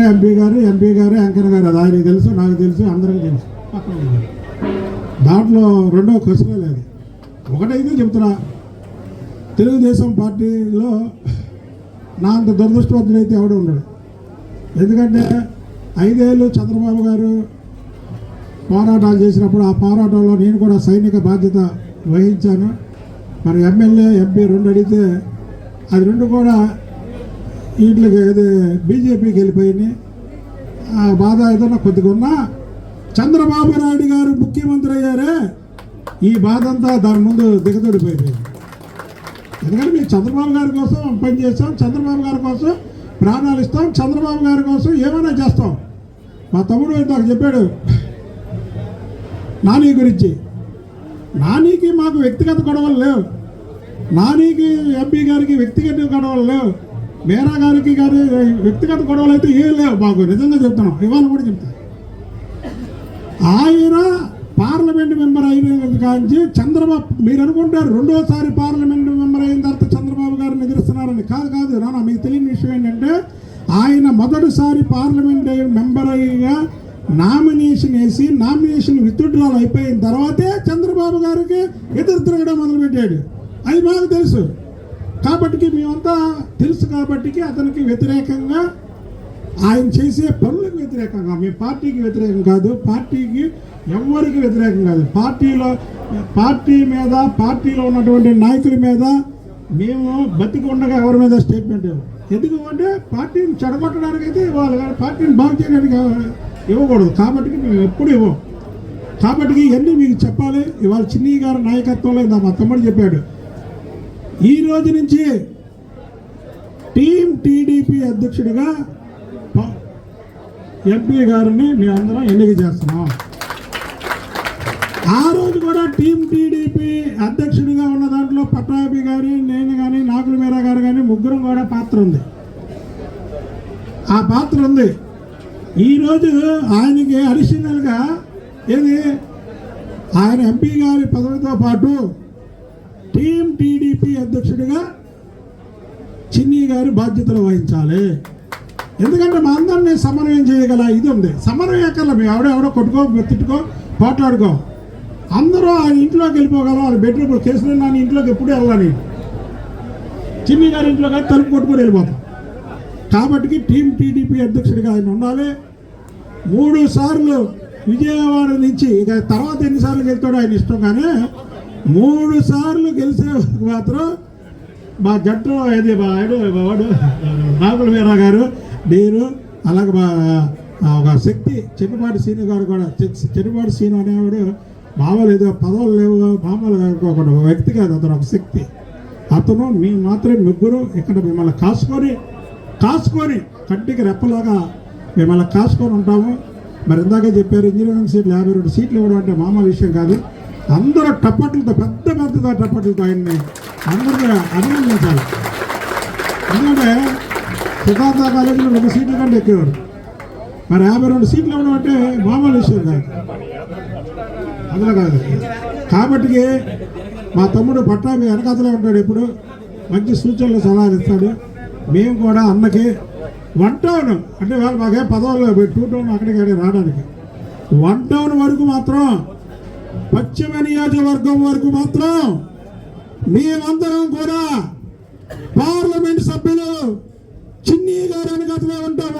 MP గారు MP గారు anchor గారు అది తెలుసు నాకు తెలుసు అందరికీ తెలుసు. దాంట్లో రెండో క్వశ్చనే లేదు. ఒకటైతే చెప్తున్నా తెలుగుదేశం పార్టీలో నా అంత దురదృష్టవంతుడైతే ఎవడు ఉండడు. ఎందుకంటే ఐదేళ్ళు చంద్రబాబు గారు పోరాటాలు చేసినప్పుడు ఆ పోరాటంలో నేను కూడా సైనిక బాధ్యత వహించాను. మరి ఎమ్మెల్యే ఎంపీ రెండు అడిగితే అది రెండు కూడా వీటికి అదే బీజేపీకి వెళ్ళిపోయినాయి. ఆ బాధ ఏదైనా కొద్దిగా ఉన్నా చంద్రబాబు నాయుడు గారు ముఖ్యమంత్రి అయ్యారే ఈ బాధ అంతా దాని ముందు దిగదొడిపోయింది ఎందుకంటే మేము చంద్రబాబు గారి కోసం పనిచేస్తాం చంద్రబాబు గారి కోసం ప్రాణాలు ఇస్తాం చంద్రబాబు గారి కోసం ఏమైనా చేస్తాం. మా తమ్ముడు నాకు చెప్పాడు నాని గురించి. నానికి మాకు వ్యక్తిగత గొడవలు లేవు. నానికి ఎంపీ గారికి వ్యక్తిగత గొడవలు లేవు. మేరా గారికి గారి వ్యక్తిగత గొడవలు అయితే ఏం లేవు బాబు. నిజంగా చెప్తున్నాం ఇవాళ కూడా చెప్తాను ఆయన పార్లమెంట్ మెంబర్ అయిన కాంచి చంద్రబాబు మీరు అనుకుంటారు రెండోసారి పార్లమెంట్ మెంబర్ అయిన తర్వాత చంద్రబాబు గారు నిద్రిస్తున్నారని కాదు కాదు. నాన్న మీకు తెలియని విషయం ఏంటంటే ఆయన మొదటిసారి పార్లమెంట్ మెంబర్ అయ్యగా నామినేషన్ వేసి నామినేషన్ విత్డ్రాల్ అయిపోయిన తర్వాతే చంద్రబాబు గారికి ఎదురు తిరగడం మొదలుపెట్టాడు. అది మాకు తెలుసు. కాబట్టి మేమంతా తెలుసు కాబట్టి అతనికి వ్యతిరేకంగా ఆయన చేసే పనులకు వ్యతిరేకంగా మీ పార్టీకి వ్యతిరేకం కాదు పార్టీకి ఎవరికి వ్యతిరేకం కాదు. పార్టీలో పార్టీ మీద పార్టీలో ఉన్నటువంటి నాయకుల మీద మేము బతికి ఉండగా ఎవరి మీద స్టేట్మెంట్ ఇవ్వం ఎందుకు అంటే పార్టీని చెడగొట్టడానికి అయితే ఇవ్వాలి కానీ పార్టీని బాగు చేయడానికి ఇవ్వకూడదు. కాబట్టి మేము ఎప్పుడు ఇవ్వం కాబట్టి ఇవన్నీ మీకు చెప్పాలి. ఇవాళ చిన్ని గారి నాయకత్వంలో మా తమ్ముడు చెప్పాడు. ఈ రోజు నుంచి టీం టీడీపీ అధ్యక్షుడిగా ఎంపీ గారిని మేమందరం ఎన్నిక చేస్తున్నాం. ఆ రోజు కూడా టీం టీడీపీ అధ్యక్షుడిగా ఉన్న దాంట్లో పట్టాభి గారి నేను కానీ నాగుల మీరా గారు కానీ ముగ్గురం కూడా పాత్ర ఉంది. ఆ పాత్ర ఉంది. ఈరోజు ఆయనకి అడిషనల్గా ఏది? ఆయన ఎంపీ గారి పదవితో పాటు టీం టీడీపీ అధ్యక్షుడిగా చిన్ని గారు బాధ్యతలు వహించాలి. ఎందుకంటే మా అందరినీ సమన్వయం చేయగల ఇది ఉంది. సమన్వయం ఎక్కర్లే మేము ఎవడో కొట్టుకో తిట్టుకో పోట్లాడుకో. అందరూ ఆయన ఇంట్లోకి వెళ్ళిపోగలం వాళ్ళ బెడ్రూమ్ కేసులు నాని ఇంట్లోకి ఎప్పుడు వెళ్ళాలి. చిన్ని గారి ఇంట్లో కానీ తలుపు కొట్టుకొని వెళ్ళిపోతాం. కాబట్టి టీం టీడీపీ అధ్యక్షుడిగా ఆయన ఉండాలి. మూడు సార్లు విజయవాడ నుంచి ఇక తర్వాత ఎన్నిసార్లు వెళ్తాడో ఆయన ఇష్టం కానీ మూడు సార్లు గెలిచే వరకు మాత్రం మా జట్టు ఏది మా ఆయన వాడు నాగుల వీరా గారు నేను అలాగే మా ఒక శక్తి చెన్నుపాటి సీను గారు కూడా చె- చెన్నుపాటి సీను అనేవాడు మామూలు ఏదో పదవులు లేవు మామూలుగా అనుకోకుండా ఒక వ్యక్తి కాదు అతను ఒక శక్తి. అతను మీ మాత్రం ముగ్గురు ఇక్కడ మిమ్మల్ని కాసుకొని కాసుకొని కంటికి రెప్పలాగా మిమ్మల్ని కాసుకొని ఉంటాము. మరి ఇందాక చెప్పారు ఇంజనీరింగ్ సీట్లు యాభై రెండు సీట్లు ఇవ్వడం అంటే మామూలు విషయం కాదు. అందరూ టప్పట్లతో పెద్ద పెద్ద టప్పట్లతో ఆయన్ని అందరికీ అభినందించాలి. ఎందుకంటే సిద్ధార్థ కాలేజీలో రెండు సీట్ల కంటే ఎక్కేవాడు మరి యాభై రెండు సీట్లు ఇవ్వడం అంటే మామూలు విషయం కాదు. అందులో కాదు. కాబట్టి మా తమ్ముడు పట్టాభి వెనకాతలే ఉంటాడు ఎప్పుడు మంచి సూచనలు సలహాలు ఇస్తాడు. మేము కూడా అన్నకి వన్ టౌన్ అంటే వాళ్ళు మాకే పదవులు టూ టౌన్ అక్కడికి అక్కడికి రావడానికి. వన్ టౌన్ వరకు మాత్రం పశ్చిమ నియోజకవర్గం వరకు మాత్రం మేమందరం కూడా పార్లమెంట్ సభ్యులు చిన్ని గారు వెనకాతలే ఉంటాం.